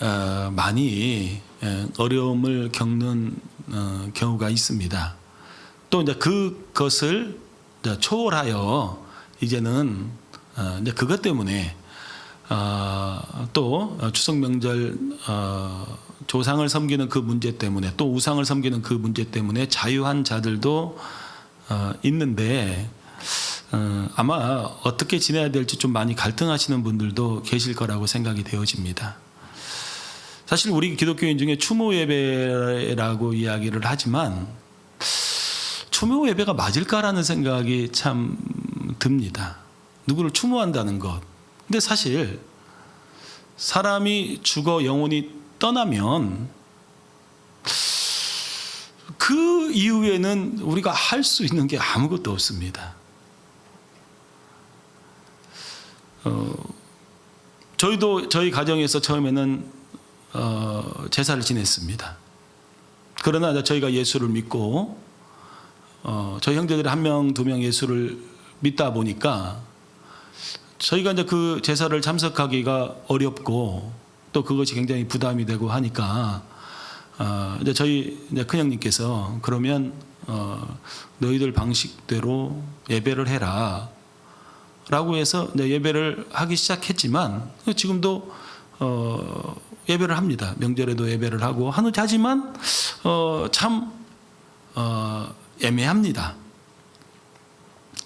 어, 많이 예, 어려움을 겪는 어, 경우가 있습니다. 또 이제 그것을 초월하여 이제는 어, 이제 그것 때문에 어, 또 추석 명절 어, 조상을 섬기는 그 문제 때문에 또 우상을 섬기는 그 문제 때문에 자유한 자들도 어, 있는데 어, 아마 어떻게 지내야 될지 좀 많이 갈등하시는 분들도 계실 거라고 생각이 되어집니다. 사실 우리 기독교인 중에 추모 예배라고 이야기를 하지만 추모 예배가 맞을까라는 생각이 참 듭니다. 누구를 추모한다는 것. 근데 사실 사람이 죽어 영혼이 떠나면 그 이후에는 우리가 할 수 있는 게 아무것도 없습니다. 어, 저희도 저희 가정에서 처음에는 어, 제사를 지냈습니다. 그러나 저희가 예수를 믿고 어, 저희 형제들이 한 명, 두 명 예수를 믿다 보니까 저희가 이제 그 제사를 참석하기가 어렵고 또 그것이 굉장히 부담이 되고 하니까 어, 이제 저희 이제 큰형님께서 그러면 어, 너희들 방식대로 예배를 해라. 라고 해서 예배를 하기 시작했지만 지금도 어, 예배를 합니다. 명절에도 예배를 하고 하는 하지만 어, 참 어, 애매합니다.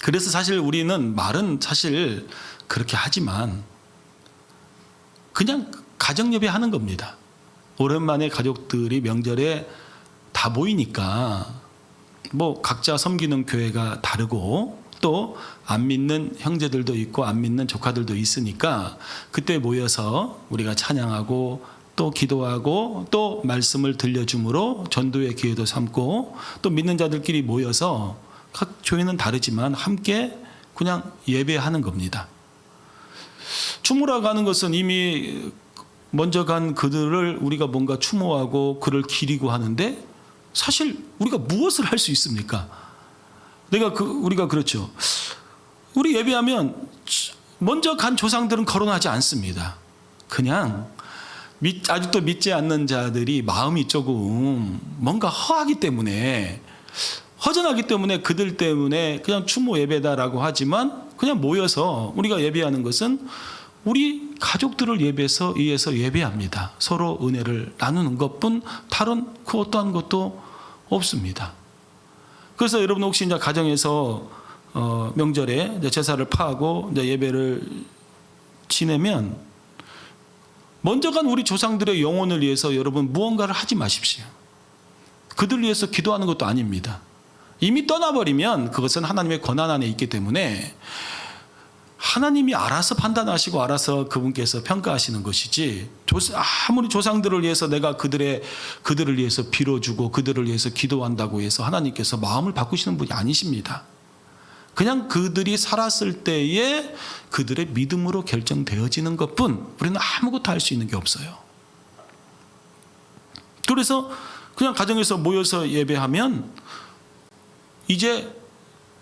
그래서 사실 우리는 말은 사실 그렇게 하지만 그냥 가정 예배 하는 겁니다. 오랜만에 가족들이 명절에 다 모이니까 뭐 각자 섬기는 교회가 다르고 또 안 믿는 형제들도 있고 안 믿는 조카들도 있으니까 그때 모여서 우리가 찬양하고 또 기도하고 또 말씀을 들려줌으로 전도의 기회도 삼고 또 믿는 자들끼리 모여서 각 교회는 다르지만 함께 그냥 예배하는 겁니다. 추모라 가는 것은 이미 먼저 간 그들을 우리가 뭔가 추모하고 그를 기리고 하는데 사실 우리가 무엇을 할 수 있습니까? 내가 그 우리가 그렇죠. 우리 예배하면 먼저 간 조상들은 거론하지 않습니다. 그냥 믿, 아직도 믿지 않는 자들이 마음이 조금 뭔가 허하기 때문에 허전하기 때문에 그들 때문에 그냥 추모 예배다라고 하지만 그냥 모여서 우리가 예배하는 것은 우리 가족들을 예배해서 위해서 예배합니다. 서로 은혜를 나누는 것뿐 다른 그 어떠한 것도 없습니다. 그래서 여러분 혹시 이제 가정에서 어, 명절에 이제 제사를 파하고 이제 예배를 지내면 먼저 간 우리 조상들의 영혼을 위해서 여러분 무언가를 하지 마십시오. 그들 위해서 기도하는 것도 아닙니다. 이미 떠나버리면 그것은 하나님의 권한 안에 있기 때문에 하나님이 알아서 판단하시고 알아서 그분께서 평가하시는 것이지 아무리 조상들을 위해서 내가 그들의 그들을 위해서 빌어주고 그들을 위해서 기도한다고 해서 하나님께서 마음을 바꾸시는 분이 아니십니다. 그냥 그들이 살았을 때에 그들의 믿음으로 결정되어지는 것뿐 우리는 아무것도 할 수 있는 게 없어요. 그래서 그냥 가정에서 모여서 예배하면 이제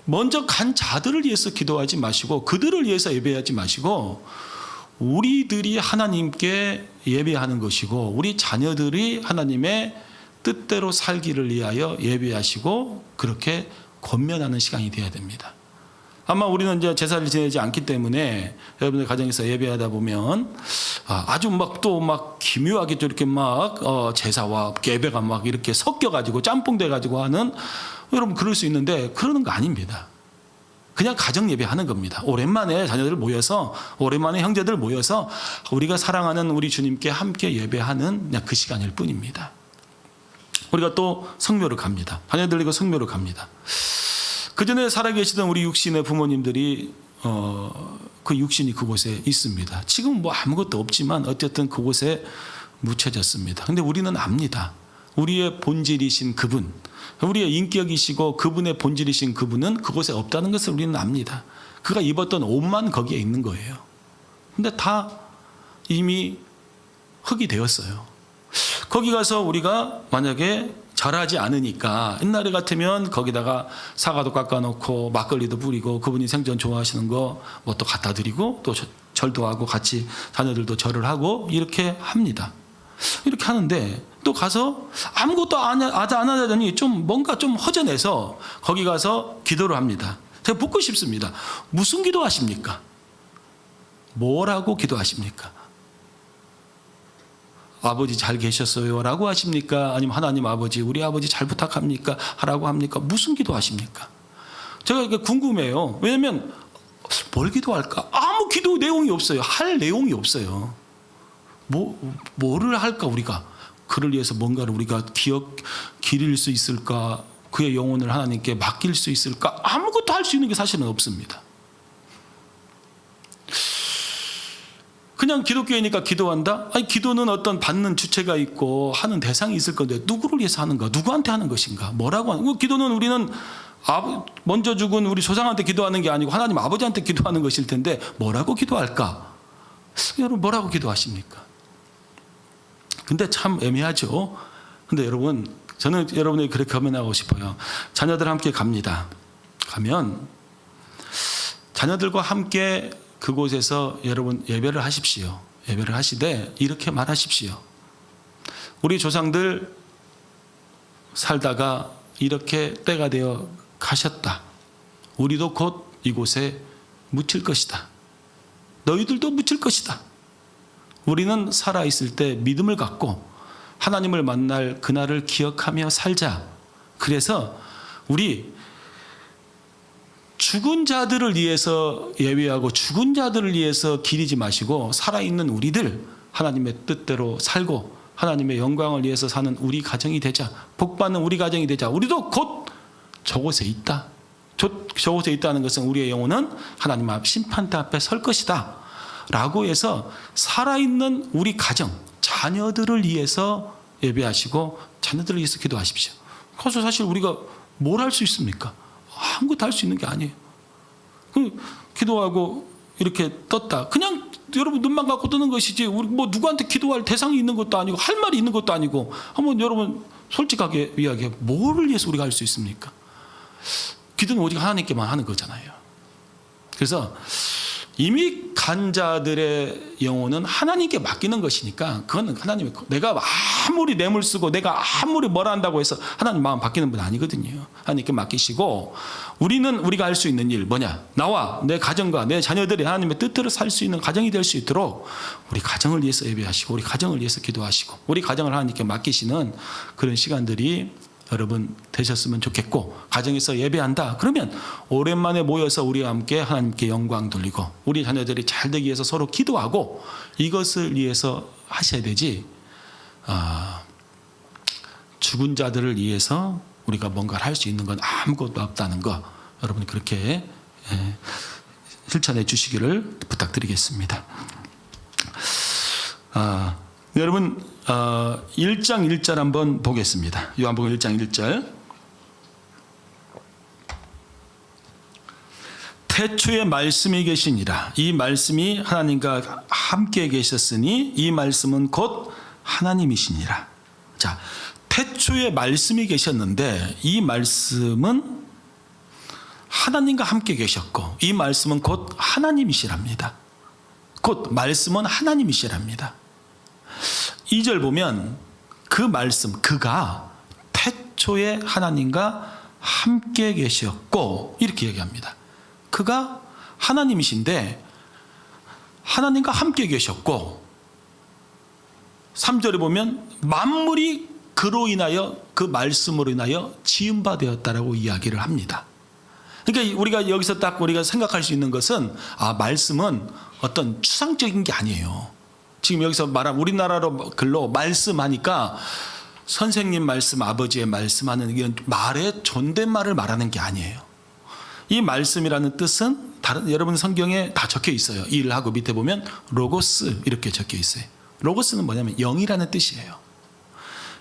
먼저 간 자들을 위해서 기도하지 마시고 그들을 위해서 예배하지 마시고 우리들이 하나님께 예배하는 것이고 우리 자녀들이 하나님의 뜻대로 살기를 위하여 예배하시고 그렇게 권면하는 시간이 되어야 됩니다. 아마 우리는 이제 제사를 지내지 않기 때문에 여러분들 가정에서 예배하다 보면 아, 아주 막또막 기묘하게 또 이렇게 막 어, 제사와 예배가 막 이렇게 섞여 가지고 짬뽕 돼 가지고 하는 여러분 그럴 수 있는데 그러는 거 아닙니다. 그냥 가정 예배하는 겁니다. 오랜만에 자녀들 모여서 오랜만에 형제들 모여서 우리가 사랑하는 우리 주님께 함께 예배하는 그냥 그 시간일 뿐입니다. 우리가 또 성묘를 갑니다. 자녀들 이고 성묘를 갑니다. 그 전에 살아계시던 우리 육신의 부모님들이 어, 그 육신이 그곳에 있습니다. 지금 뭐 아무것도 없지만 어쨌든 그곳에 묻혀졌습니다. 근데 우리는 압니다. 우리의 본질이신 그분, 우리의 인격이시고 그분의 본질이신 그분은 그곳에 없다는 것을 우리는 압니다. 그가 입었던 옷만 거기에 있는 거예요. 근데 다 이미 흙이 되었어요. 거기 가서 우리가 만약에 절하지 않으니까 옛날에 같으면 거기다가 사과도 깎아놓고 막걸리도 뿌리고 그분이 생전 좋아하시는 거 뭐 또 갖다 드리고 또 절도 하고 같이 자녀들도 절을 하고 이렇게 합니다. 이렇게 하는데 또 가서 아무것도 안, 하- 안 하더니 좀 뭔가 좀 허전해서 거기 가서 기도를 합니다. 제가 묻고 싶습니다. 무슨 기도하십니까? 뭐라고 기도하십니까? 아버지 잘 계셨어요? 라고 하십니까? 아니면 하나님 아버지, 우리 아버지 잘 부탁합니까? 하라고 합니까? 무슨 기도하십니까? 제가 이게 궁금해요. 왜냐면 뭘 기도할까? 아무 기도 내용이 없어요. 할 내용이 없어요. 뭐 뭐를 할까 우리가 그를 위해서 뭔가를 우리가 기억 기릴 수 있을까? 그의 영혼을 하나님께 맡길 수 있을까? 아무것도 할 수 있는 게 사실은 없습니다. 그냥 기독교이니까 기도한다? 아니 기도는 어떤 받는 주체가 있고 하는 대상이 있을 건데 누구를 위해서 하는가? 누구한테 하는 것인가? 뭐라고 하는? 거? 기도는 우리는 먼저 죽은 우리 조상한테 기도하는 게 아니고 하나님 아버지한테 기도하는 것일 텐데 뭐라고 기도할까? 여러분 뭐라고 기도하십니까? 근데 참 애매하죠. 근데 여러분 저는 여러분이 그렇게 하면 싶어요. 자녀들 함께 갑니다. 가면 자녀들과 함께 그곳에서 여러분 예배를 하십시오. 예배를 하시되 이렇게 말하십시오. 우리 조상들 살다가 이렇게 때가 되어 가셨다. 우리도 곧 이곳에 묻힐 것이다. 너희들도 묻힐 것이다. 우리는 살아있을 때 믿음을 갖고 하나님을 만날 그날을 기억하며 살자. 그래서 우리 죽은 자들을 위해서 예외하고 죽은 자들을 위해서 기리지 마시고 살아있는 우리들 하나님의 뜻대로 살고 하나님의 영광을 위해서 사는 우리 가정이 되자. 복받는 우리 가정이 되자. 우리도 곧 저곳에 있다. 저, 저곳에 있다는 것은 우리의 영혼은 하나님 앞 심판대 앞에 설 것이다. 라고 해서 살아있는 우리 가정, 자녀들을 위해서 예배하시고 자녀들을 위해서 기도하십시오. 그래서 사실 우리가 뭘 할 수 있습니까? 아무것도 할 수 있는 게 아니에요. 그 기도하고 이렇게 떴다. 그냥 여러분 눈만 갖고 뜨는 것이지 우리 뭐 누구한테 기도할 대상이 있는 것도 아니고 할 말이 있는 것도 아니고 한번 여러분 솔직하게 이야기해 뭐를 위해서 우리가 할 수 있습니까? 기도는 오직 하나님께만 하는 거잖아요. 그래서 이미 간 자들의 영혼은 하나님께 맡기는 것이니까 그거는 하나님의 내가 아무리 뇌물 쓰고 내가 아무리 뭘 한다고 해서 하나님 마음 바뀌는 분 아니거든요. 하나님께 맡기시고 우리는 우리가 할 수 있는 일 뭐냐? 나와 내 가정과 내 자녀들이 하나님의 뜻대로 살 수 있는 가정이 될 수 있도록 우리 가정을 위해서 예배하시고 우리 가정을 위해서 기도하시고 우리 가정을 하나님께 맡기시는 그런 시간들이 여러분 되셨으면 좋겠고 가정에서 예배한다 그러면 오랜만에 모여서 우리와 함께 하나님께 영광 돌리고 우리 자녀들이 잘 되기 위해서 서로 기도하고 이것을 위해서 하셔야 되지 아, 죽은 자들을 위해서 우리가 뭔가를 할 수 있는 건 아무것도 없다는 거 여러분 그렇게 예, 실천해 주시기를 부탁드리겠습니다. 아, 여러분 어, 1장 1절 한번 보겠습니다. 요한복음 1장 1절. 태초에 말씀이 계시니라. 이 말씀이 하나님과 함께 계셨으니 이 말씀은 곧 하나님이시니라. 자, 태초에 말씀이 계셨는데 이 말씀은 하나님과 함께 계셨고 이 말씀은 곧 하나님이시랍니다. 곧 말씀은 하나님이시랍니다. 2절 보면 그 말씀 그가 태초에 하나님과 함께 계셨고 이렇게 얘기합니다. 그가 하나님이신데 하나님과 함께 계셨고 3절에 보면 만물이 그로 인하여 그 말씀으로 인하여 지음바 되었다라고 이야기를 합니다. 그러니까 우리가 여기서 딱 우리가 생각할 수 있는 것은 아 말씀은 어떤 추상적인 게 아니에요. 지금 여기서 말한 우리나라로 글로 말씀하니까 선생님 말씀, 아버지의 말씀하는 이런 말의 존댓말을 말하는 게 아니에요. 이 말씀이라는 뜻은 다른 여러분 성경에 다 적혀 있어요. 일하고 밑에 보면 로고스 이렇게 적혀 있어요. 로고스는 뭐냐면 영이라는 뜻이에요.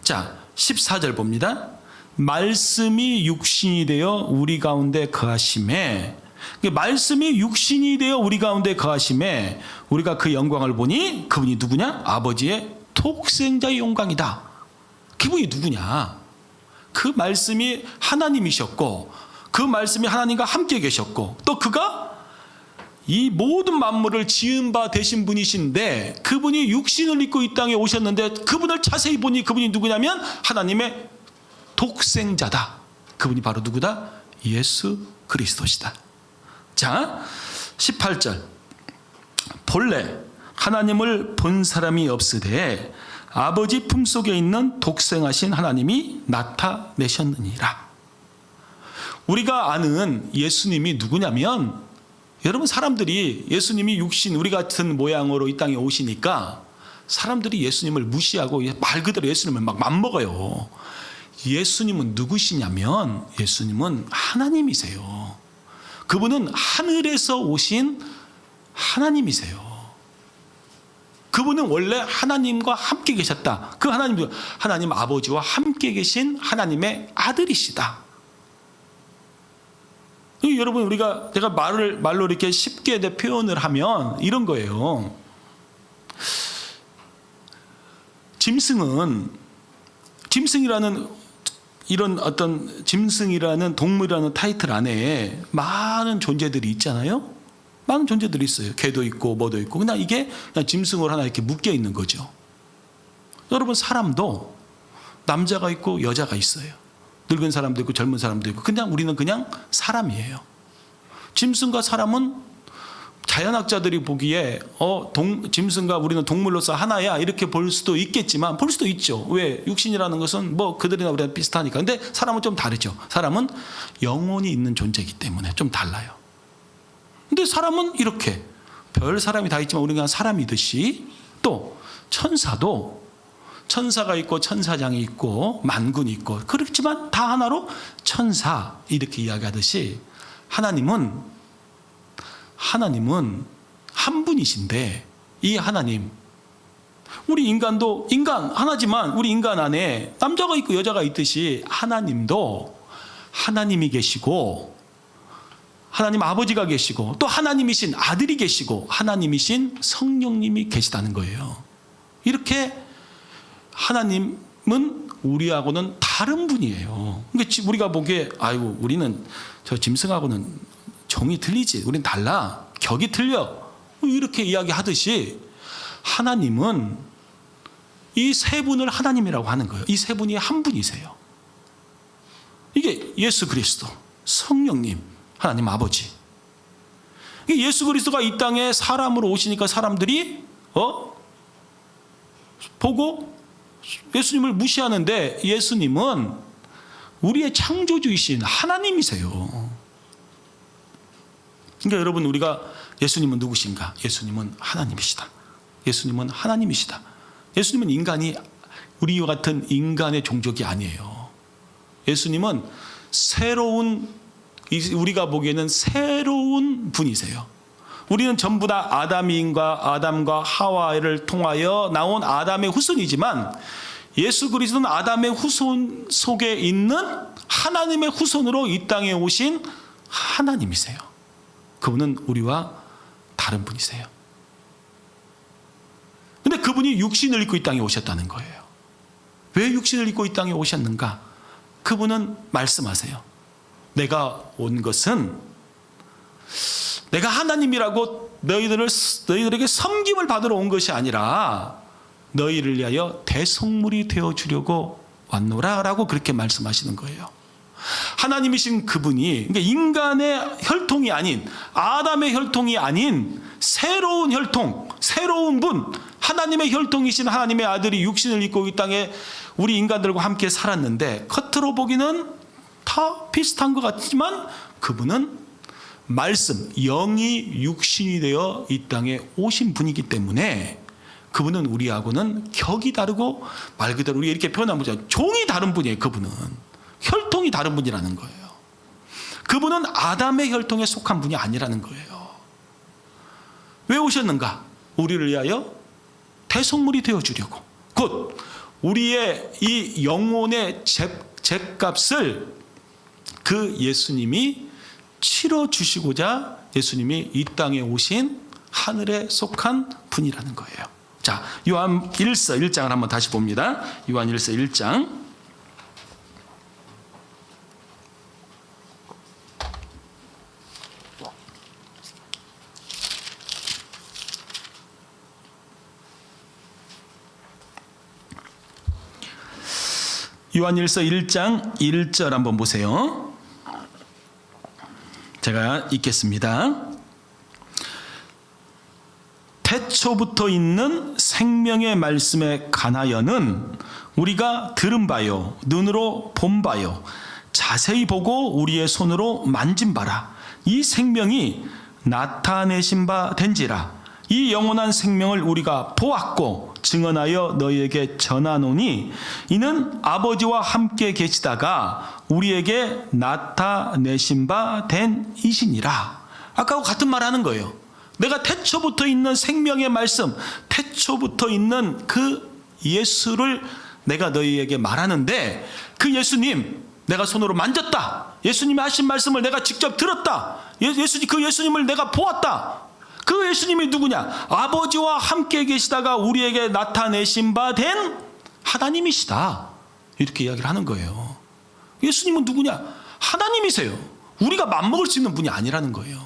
자, 14절 봅니다. 말씀이 육신이 되어 우리 가운데 거하심에 그 말씀이 육신이 되어 우리 가운데 거하심에 우리가 그 영광을 보니 그분이 누구냐? 아버지의 독생자의 영광이다. 그분이 누구냐? 그 말씀이 하나님이셨고 그 말씀이 하나님과 함께 계셨고 또 그가 이 모든 만물을 지은 바 되신 분이신데 그분이 육신을 입고 이 땅에 오셨는데 그분을 자세히 보니 그분이 누구냐면 하나님의 독생자다. 그분이 바로 누구다? 예수 그리스도시다. 자, 18절. 본래 하나님을 본 사람이 없으되 아버지 품속에 있는 독생하신 하나님이 나타내셨느니라. 우리가 아는 예수님이 누구냐면 여러분 사람들이 예수님이 육신 우리 같은 모양으로 이 땅에 오시니까 사람들이 예수님을 무시하고 말 그대로 예수님을 막 맘먹어요. 예수님은 누구시냐면 예수님은 하나님이세요. 그분은 하늘에서 오신 하나님이세요. 그분은 원래 하나님과 함께 계셨다. 그 하나님, 하나님 아버지와 함께 계신 하나님의 아들이시다. 이 여러분 우리가 제가 말을 말로 이렇게 쉽게 내 표현을 하면 이런 거예요. 짐승은 짐승이라는 이런 어떤 짐승이라는 동물이라는 타이틀 안에 많은 존재들이 있잖아요. 많은 존재들이 있어요. 개도 있고 뭐도 있고. 그냥 이게 그냥 짐승으로 하나 이렇게 묶여 있는 거죠. 여러분 사람도 남자가 있고 여자가 있어요. 늙은 사람도 있고 젊은 사람도 있고 그냥 우리는 그냥 사람이에요. 짐승과 사람은 자연학자들이 보기에 어 동, 짐승과 우리는 동물로서 하나야 이렇게 볼 수도 있겠지만 볼 수도 있죠. 왜 육신이라는 것은 뭐 그들이나 우리랑 비슷하니까. 근데 사람은 좀 다르죠. 사람은 영혼이 있는 존재이기 때문에 좀 달라요. 근데 사람은 이렇게 별 사람이 다 있지만 우리가 사람이듯이 또 천사도 천사가 있고 천사장이 있고 만군이 있고 그렇지만 다 하나로 천사 이렇게 이야기하듯이 하나님은 하나님은 한 분이신데 이 하나님 우리 인간도 인간 하나지만 우리 인간 안에 남자가 있고 여자가 있듯이 하나님도 하나님이 계시고 하나님 아버지가 계시고 또 하나님이신 아들이 계시고 하나님이신 성령님이 계시다는 거예요. 이렇게 하나님은 우리하고는 다른 분이에요. 그러니까 우리가 보기에 아이고 우리는 저 짐승하고는 정이 틀리지. 우린 달라. 격이 틀려. 이렇게 이야기하듯이 하나님은 이 세 분을 하나님이라고 하는 거예요. 이 세 분이 한 분이세요. 이게 예수 그리스도, 성령님, 하나님 아버지. 예수 그리스도가 이 땅에 사람으로 오시니까 사람들이 어 보고 예수님을 무시하는데 예수님은 우리의 창조주이신 하나님이세요. 그러니까 여러분 우리가 예수님은 누구신가? 예수님은 하나님이시다. 예수님은 하나님이시다. 예수님은 인간이 우리와 같은 인간의 종족이 아니에요. 예수님은 새로운 우리가 보기에는 새로운 분이세요. 우리는 전부 다 아담인과 아담과 하와를 통하여 나온 아담의 후손이지만 예수 그리스도는 아담의 후손 속에 있는 하나님의 후손으로 이 땅에 오신 하나님이세요. 그분은 우리와 다른 분이세요. 근데 그분이 육신을 입고 이 땅에 오셨다는 거예요. 왜 육신을 입고 이 땅에 오셨는가? 그분은 말씀하세요. 내가 온 것은 내가 하나님이라고 너희들을 너희들에게 섬김을 받으러 온 것이 아니라 너희를 위하여 대속물이 되어 주려고 왔노라라고 그렇게 말씀하시는 거예요. 하나님이신 그분이 그러니까 인간의 혈통이 아닌 아담의 혈통이 아닌 새로운 혈통, 새로운 분, 하나님의 혈통이신 하나님의 아들이 육신을 입고 이 땅에 우리 인간들과 함께 살았는데 겉으로 보기는 다 비슷한 것 같지만 그분은 말씀, 영이 육신이 되어 이 땅에 오신 분이기 때문에 그분은 우리하고는 격이 다르고 말 그대로 우리 이렇게 표현하면 종이 다른 분이에요. 그분은 혈통이 다른 분이라는 거예요. 그분은 아담의 혈통에 속한 분이 아니라는 거예요. 왜 오셨는가? 우리를 위하여 대속물이 되어 주려고. 곧 우리의 이 영혼의 죗값을 그 예수님이 치러 주시고자 예수님이 이 땅에 오신 하늘에 속한 분이라는 거예요. 자, 요한 1서 1장을 한번 다시 봅니다. 요한 1서 1장. 요한일서 1장 1절 한번 보세요. 제가 읽겠습니다. 태초부터 있는 생명의 말씀에 관하여는 우리가 들은 바요, 눈으로 본 바요, 자세히 보고 우리의 손으로 만진 바라. 이 생명이 나타내신 바 된지라. 이 영원한 생명을 우리가 보았고 증언하여 너희에게 전하노니 이는 아버지와 함께 계시다가 우리에게 나타내신 바 된 이시니라. 아까와 같은 말 하는 거예요. 내가 태초부터 있는 생명의 말씀, 태초부터 있는 그 예수를 내가 너희에게 말하는데 그 예수님 내가 손으로 만졌다. 예수님이 하신 말씀을 내가 직접 들었다. 예- 예수님 그 예수님을 내가 보았다. 그 예수님이 누구냐? 아버지와 함께 계시다가 우리에게 나타내신 바 된 하나님이시다. 이렇게 이야기를 하는 거예요. 예수님은 누구냐? 하나님이세요. 우리가 맘먹을 수 있는 분이 아니라는 거예요.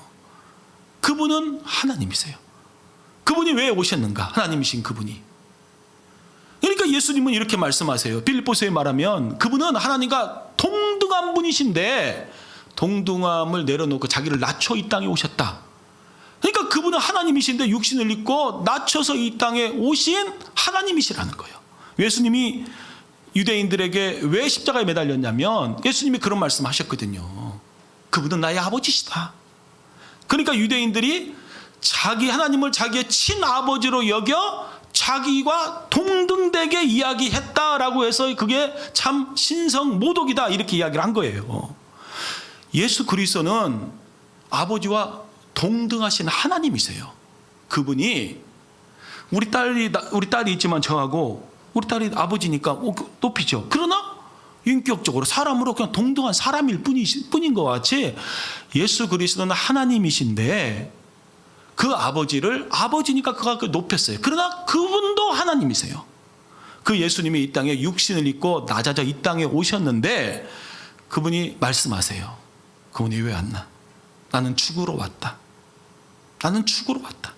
그분은 하나님이세요. 그분이 왜 오셨는가? 하나님이신 그분이. 그러니까 예수님은 이렇게 말씀하세요. 빌립보서에 말하면 그분은 하나님과 동등한 분이신데 동등함을 내려놓고 자기를 낮춰 이 땅에 오셨다. 그러니까 그분은 하나님이신데 육신을 입고 낮춰서 이 땅에 오신 하나님이시라는 거예요. 예수님이 유대인들에게 왜 십자가에 매달렸냐면 예수님이 그런 말씀 하셨거든요. 그분은 나의 아버지시다. 그러니까 유대인들이 자기 하나님을 자기의 친아버지로 여겨 자기와 동등되게 이야기했다라고 해서 그게 참 신성 모독이다 이렇게 이야기를 한 거예요. 예수 그리스도는 아버지와 동등하신 하나님이세요. 그분이 우리 딸이 우리 딸이 있지만 저하고 우리 딸이 아버지니까 어, 그, 높이죠. 그러나 인격적으로 사람으로 그냥 동등한 사람일 뿐이, 뿐인 것 같이 예수 그리스도는 하나님이신데 그 아버지를 아버지니까 그가 그 높였어요. 그러나 그분도 하나님이세요. 그 예수님이 이 땅에 육신을 입고 낮아져 이 땅에 오셨는데 그분이 말씀하세요. 그분이 왜 왔나? 나는 죽으러 왔다. 나는 죽으러 왔다.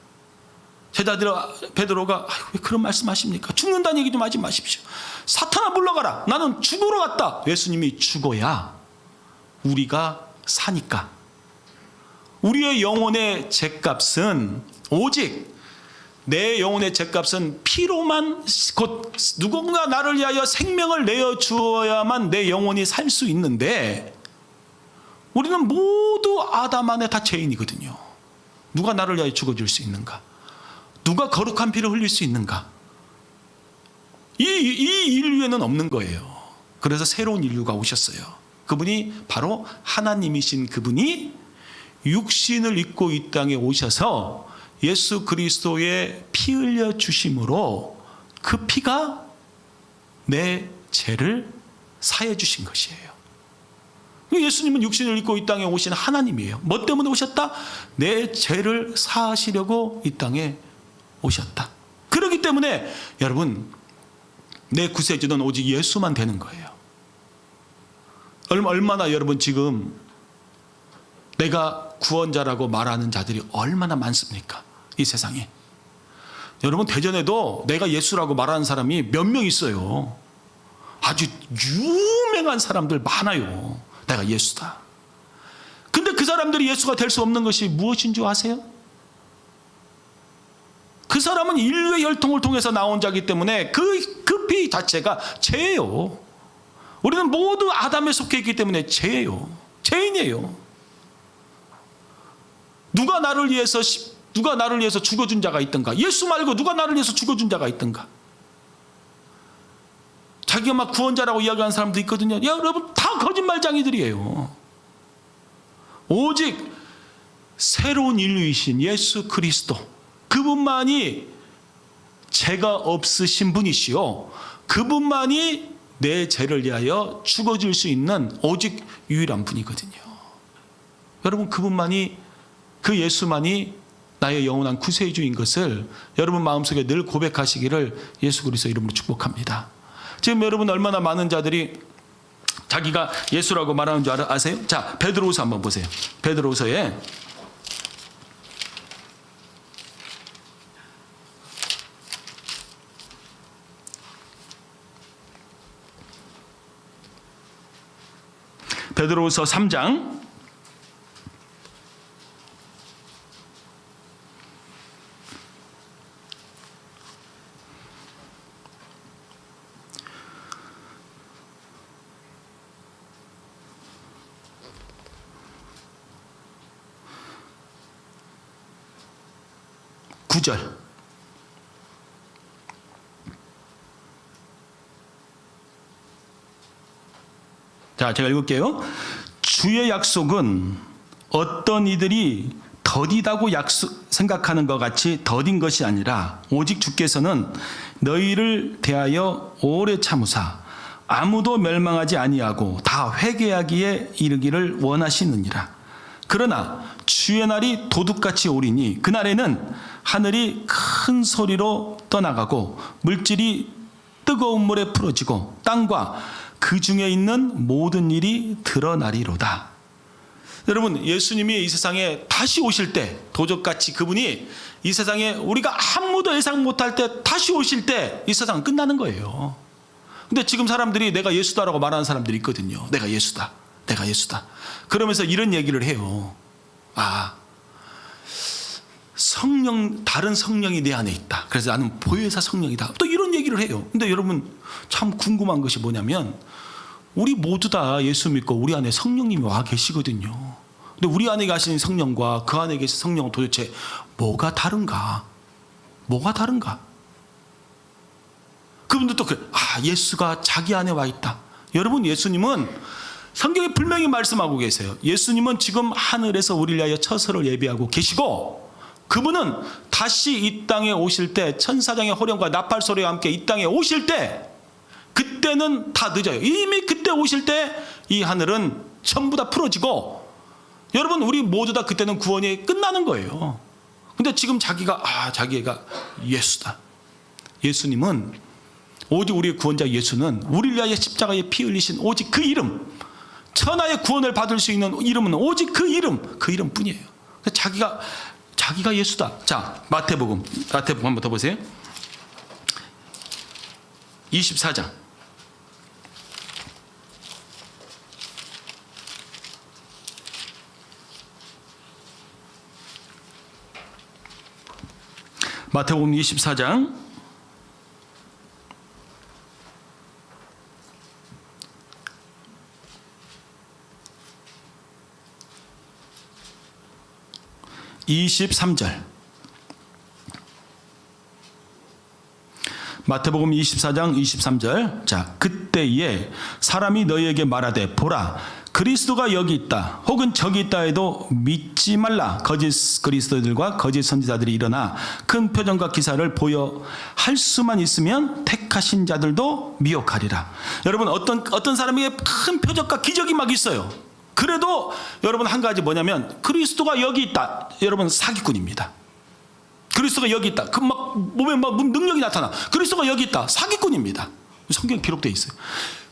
제자들 베드로가 아이고, 왜 그런 말씀하십니까? 죽는다는 얘기 좀 하지 마십시오. 사탄아 물러가라. 나는 죽으러 왔다. 예수님이 죽어야 우리가 사니까. 우리의 영혼의 죄값은 오직 내 영혼의 죄값은 피로만 곧 누군가 나를 위하여 생명을 내어 주어야만 내 영혼이 살 수 있는데 우리는 모두 아담 안에 다 죄인이거든요. 누가 나를 위하여 죽어줄 수 있는가? 누가 거룩한 피를 흘릴 수 있는가? 이, 이 인류에는 없는 거예요. 그래서 새로운 인류가 오셨어요. 그분이 바로 하나님이신 그분이 육신을 입고 이 땅에 오셔서 예수 그리스도의 피 흘려 주심으로 그 피가 내 죄를 사해 주신 것이에요. 예수님은 육신을 입고 이 땅에 오신 하나님이에요. 뭐 때문에 오셨다? 내 죄를 사하시려고 이 땅에 오셨다. 그렇기 때문에 여러분 내 구세주는 오직 예수만 되는 거예요. 얼마나 여러분 지금 내가 구원자라고 말하는 자들이 얼마나 많습니까? 이 세상에. 여러분 대전에도 내가 예수라고 말하는 사람이 몇 명 있어요. 아주 유명한 사람들 많아요. 내가 예수다. 근데 그 사람들이 예수가 될 수 없는 것이 무엇인 줄 아세요? 그 사람은 인류의 혈통을 통해서 나온 자기 때문에 그, 그 피 자체가 죄예요. 우리는 모두 아담에 속해 있기 때문에 죄예요. 죄인이에요. 누가 나를 위해서 누가 나를 위해서 죽어준 자가 있던가? 예수 말고 누가 나를 위해서 죽어준 자가 있던가? 자기가 막 구원자라고 이야기하는 사람도 있거든요. 야, 여러분 다 거짓말장이들이에요. 오직 새로운 인류이신 예수 그리스도 그분만이 죄가 없으신 분이시요. 그분만이 내 죄를 위하여 죽어줄 수 있는 오직 유일한 분이거든요. 여러분 그분만이 그 예수만이 나의 영원한 구세주인 것을 여러분 마음속에 늘 고백하시기를 예수 그리스도 이름으로 축복합니다. 지금 여러분 얼마나 많은 자들이 자기가 예수라고 말하는 줄 아세요? 자, 베드로우서 한번 보세요. 베드로우서에 베드로우서 3장 9절 자, 제가 읽을게요. 주의 약속은 어떤 이들이 더디다고 약속, 생각하는 것 같이 더딘 것이 아니라 오직 주께서는 너희를 대하여 오래 참으사 아무도 멸망하지 아니하고 다 회개하기에 이르기를 원하시느니라. 그러나 주의 날이 도둑같이 오리니 그날에는 하늘이 큰 소리로 떠나가고 물질이 뜨거운 물에 풀어지고 땅과 그 중에 있는 모든 일이 드러나리로다. 여러분, 예수님이 이 세상에 다시 오실 때, 도적같이 그분이 이 세상에 우리가 아무도 예상 못할 때 다시 오실 때 이 세상은 끝나는 거예요. 근데 지금 사람들이 내가 예수다라고 말하는 사람들이 있거든요. 내가 예수다. 내가 예수다. 그러면서 이런 얘기를 해요. 아, 성령, 다른 성령이 내 안에 있다. 그래서 나는 보혜사 성령이다. 또 이런 얘기를 해요. 근데 여러분 참 궁금한 것이 뭐냐면 우리 모두 다 예수 믿고 우리 안에 성령님이 와 계시거든요. 근데 우리 안에 가신 성령과 그 안에 계신 성령은 도대체 뭐가 다른가? 뭐가 다른가? 그분들도 그, 아, 예수가 자기 안에 와 있다. 여러분, 예수님은 성경에 분명히 말씀하고 계세요. 예수님은 지금 하늘에서 우리를 위하여 처소를 예비하고 계시고, 그분은 다시 이 땅에 오실 때, 천사장의 호령과 나팔 소리와 함께 이 땅에 오실 때, 그때는 다 늦어요. 이미 그때 오실 때 이 하늘은 전부 다 풀어지고, 여러분, 우리 모두 다 그때는 구원이 끝나는 거예요. 근데 지금 자기가, 아, 자기가 예수다. 예수님은 오직 우리의 구원자 예수는 우리를 위하여 십자가에 피 흘리신 오직 그 이름 천하의 구원을 받을 수 있는 이름은 오직 그 이름 그 이름뿐이에요. 자기가 자기가 예수다. 자 마태복음 마태복음 한번 더 보세요. 24장 마태복음 24장 23절. 마태복음 24장 23절. 자, 그때에 사람이 너희에게 말하되 보라 그리스도가 여기 있다. 혹은 저기 있다 해도 믿지 말라. 거짓 그리스도들과 거짓 선지자들이 일어나 큰 표정과 기사를 보여 할 수만 있으면 택하신 자들도 미혹하리라. 여러분 어떤 어떤 사람에게 큰 표적과 기적이 막 있어요. 그래도 여러분 한 가지 뭐냐면 그리스도가 여기 있다. 여러분 사기꾼입니다. 그리스도가 여기 있다. 그 막 몸에 막 능력이 나타나. 그리스도가 여기 있다. 사기꾼입니다. 성경 기록돼 있어요.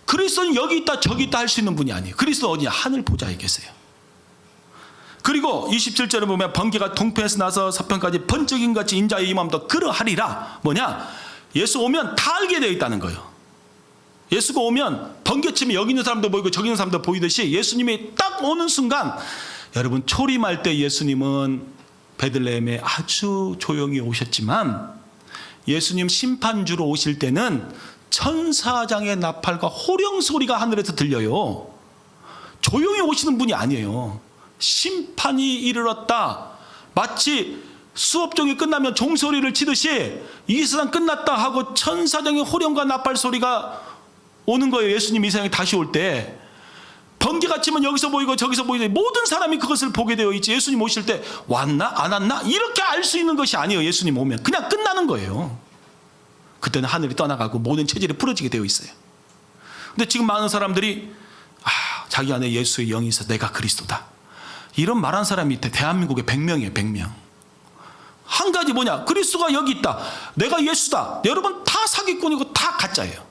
그리스도는 여기 있다 저기 있다 할 수 있는 분이 아니에요. 그리스도 어디냐? 하늘 보좌에 계세요. 그리고 27절에 보면 번개가 동편에서 나서 서편까지 번쩍인 같이 인자의 임함도 그러하리라. 뭐냐? 예수 오면 다 알게 되어 있다는 거예요. 예수가 오면 번개치면 여기 있는 사람도 보이고 저기 있는 사람도 보이듯이 예수님이 딱 오는 순간 여러분 초림할 때 예수님은 베들레헴에 아주 조용히 오셨지만 예수님 심판주로 오실 때는 천사장의 나팔과 호령 소리가 하늘에서 들려요. 조용히 오시는 분이 아니에요. 심판이 이르렀다. 마치 수업 종이 끝나면 종소리를 치듯이 이 세상 끝났다 하고 천사장의 호령과 나팔 소리가 오는 거예요. 예수님 이 세상에 다시 올 때. 번개가 치면 여기서 보이고 저기서 보이고 모든 사람이 그것을 보게 되어 있지. 예수님 오실 때 왔나 안 왔나 이렇게 알 수 있는 것이 아니에요. 예수님 오면 그냥 끝나는 거예요. 그때는 하늘이 떠나가고 모든 체질이 풀어지게 되어 있어요. 근데 지금 많은 사람들이 아, 자기 안에 예수의 영이 있어 내가 그리스도다. 이런 말한 사람이 대한민국에 100명이에요. 100명. 한 가지 뭐냐? 그리스도가 여기 있다. 내가 예수다. 여러분 다 사기꾼이고 다 가짜예요.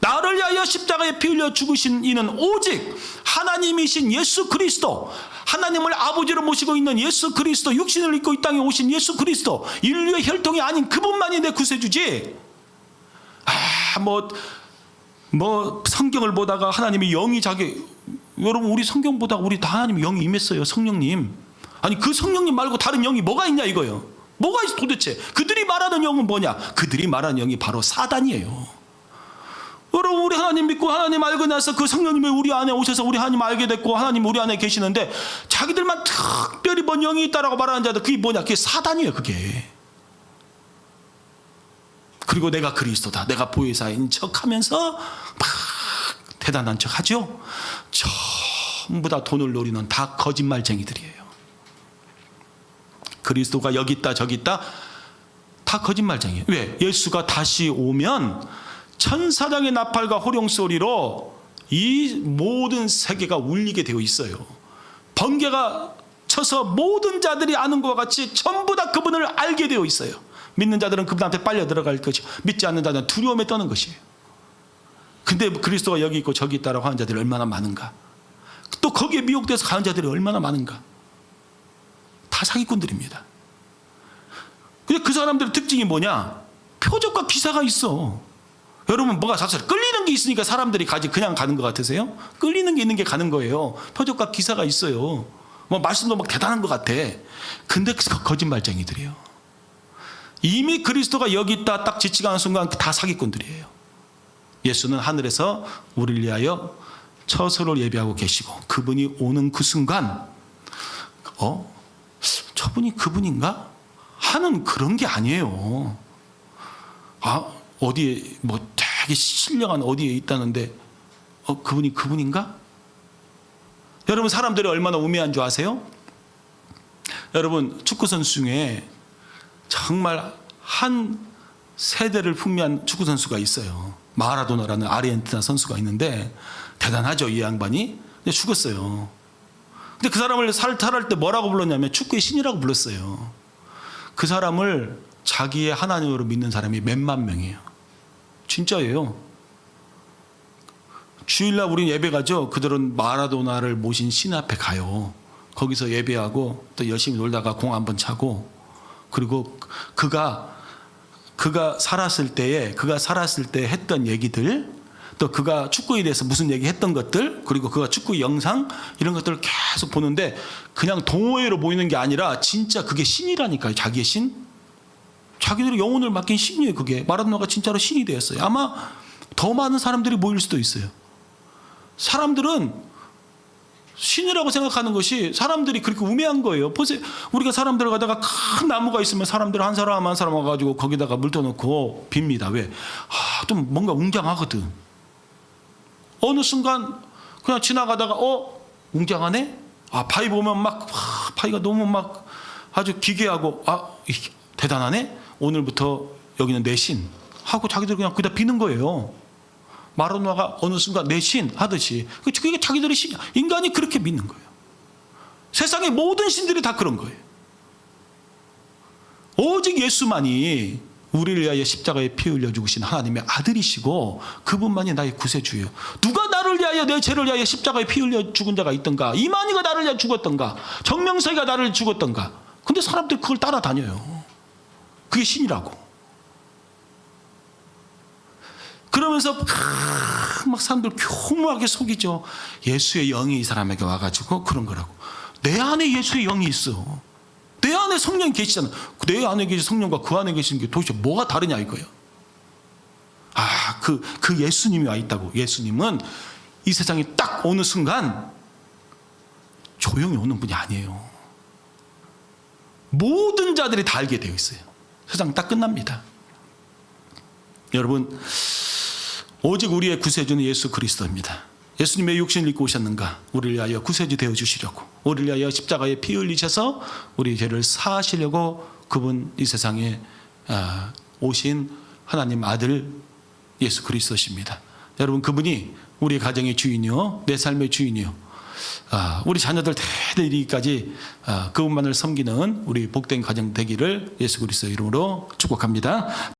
나를 위하여 십자가에 피 흘려 죽으신 이는 오직 하나님이신 예수 그리스도 하나님을 아버지로 모시고 있는 예수 그리스도 육신을 입고 이 땅에 오신 예수 그리스도 인류의 혈통이 아닌 그분만이 내 구세주지 아뭐 뭐 성경을 보다가 하나님이 영이 자기 여러분 우리 성경 보다 우리 다 하나님 영이 임했어요. 성령님. 아니 그 성령님 말고 다른 영이 뭐가 있냐 이거예요. 뭐가 있어 도대체? 그들이 말하는 영은 뭐냐? 그들이 말하는 영이 바로 사단이에요. 여러분 우리 하나님 믿고 하나님 알고 나서 그 성령님이 우리 안에 오셔서 우리 하나님 알게 됐고 하나님 우리 안에 계시는데 자기들만 특별히 뭔 영이 있다라고 말하는 자들 그게 뭐냐? 그게 사단이에요. 그게. 그리고 내가 그리스도다. 내가 보혜사인 척하면서 막 대단한 척 하죠. 전부 다 돈을 노리는 다 거짓말쟁이들이에요. 그리스도가 여기 있다 저기 있다 다 거짓말쟁이에요. 왜? 예수가 다시 오면 천사장의 나팔과 호령 소리로 이 모든 세계가 울리게 되어 있어요. 번개가 쳐서 모든 자들이 아는 것과 같이 전부 다 그분을 알게 되어 있어요. 믿는 자들은 그분한테 빨려 들어갈 것이고 믿지 않는 자들은 두려움에 떠는 것이에요. 근데 그리스도가 여기 있고 저기 있다라고 하는 자들이 얼마나 많은가? 또 거기에 미혹돼서 가는 자들이 얼마나 많은가? 다 사기꾼들입니다. 근데 그 사람들의 특징이 뭐냐? 표적과 기사가 있어. 여러분 뭐가 사실 끌리는 게 있으니까 사람들이 가지 그냥 가는 것 같으세요? 끌리는 게 있는 게 가는 거예요. 표적과 기사가 있어요. 뭐 말씀도 막 대단한 것 같아. 근데 그 거짓말쟁이들이에요. 이미 그리스도가 여기 있다 딱 지치가 않은 순간 다 사기꾼들이에요. 예수는 하늘에서 우리를 위하여 처소를 예비하고 계시고 그분이 오는 그 순간 어? 저분이 그분인가? 하는 그런 게 아니에요. 아, 어디에 뭐 되게 신령한 어디에 있다는데 어, 그분이 그분인가? 여러분 사람들이 얼마나 우매한 줄 아세요? 여러분 축구 선수 중에 정말 한 세대를 풍미한 축구 선수가 있어요. 마라도나라는 아르헨티나 선수가 있는데 대단하죠 이 양반이. 근데 죽었어요. 근데 그 사람을 살탈할 때 뭐라고 불렀냐면 축구의 신이라고 불렀어요. 그 사람을 자기의 하나님으로 믿는 사람이 몇만 명이에요. 진짜예요. 주일날 우린 예배 가죠. 그들은 마라도나를 모신 신 앞에 가요. 거기서 예배하고 또 열심히 놀다가 공 한번 차고 그리고 그가 그가 살았을 때에 그가 살았을 때 했던 얘기들 또 그가 축구에 대해서 무슨 얘기 했던 것들 그리고 그가 축구 영상 이런 것들을 계속 보는데 그냥 동호회로 보이는 게 아니라 진짜 그게 신이라니까요 자기의 신 자기들이 영혼을 맡긴 신이에요 그게 마라도나가 진짜로 신이 되었어요 아마 더 많은 사람들이 모일 수도 있어요 사람들은 신이라고 생각하는 것이 사람들이 그렇게 우매한 거예요. 보세요. 우리가 사람들 가다가 큰 나무가 있으면 사람들 한 사람 한 사람 와가지고 거기다가 물 떠놓고 빕니다. 왜? 아, 좀 뭔가 웅장하거든. 어느 순간 그냥 지나가다가 어? 웅장하네? 아, 파이 보면 막 아, 파이가 너무 막 아주 기괴하고 아, 대단하네? 오늘부터 여기는 내 신. 하고 자기들 그냥 그다 비는 거예요. 마라도나가 어느 순간 내신 하듯이 그게 자기들의 신 인간이 그렇게 믿는 거예요. 세상의 모든 신들이 다 그런 거예요. 오직 예수만이 우리를 위하여 십자가에 피 흘려 죽으신 하나님의 아들이시고 그분만이 나의 구세주예요. 누가 나를 위하여 내 죄를 위하여 십자가에 피 흘려 죽은 자가 있던가? 이만희가 나를 위하여 죽었던가? 정명석이가 나를 죽었던가? 근데 사람들 그걸 따라다녀요. 그게 신이라고. 그러면서 막 사람들 교묘하게 속이죠. 예수의 영이 이 사람에게 와가지고 그런 거라고. 내 안에 예수의 영이 있어. 내 안에 성령이 계시잖아. 내 안에 계신 성령과 그 안에 계시는 게 도대체 뭐가 다르냐 이거예요. 아, 그, 그 예수님이 와 있다고. 예수님은 이 세상에 딱 어느 순간 조용히 오는 분이 아니에요. 모든 자들이 다 알게 되어 있어요. 세상 딱 끝납니다. 여러분, 오직 우리의 구세주는 예수 그리스도입니다. 예수님의 육신을 입고 오셨는가? 우리를 위하여 구세주 되어 주시려고. 우리를 위하여 십자가에 피 흘리셔서 우리 죄를 사하시려고 그분 이 세상에 아, 오신 하나님 아들 예수 그리스도십니다. 여러분 그분이 우리 가정의 주인이요, 내 삶의 주인이요. 아, 우리 자녀들 대대리까지 아, 그분만을 섬기는 우리 복된 가정 되기를 예수 그리스도 이름으로 축복합니다.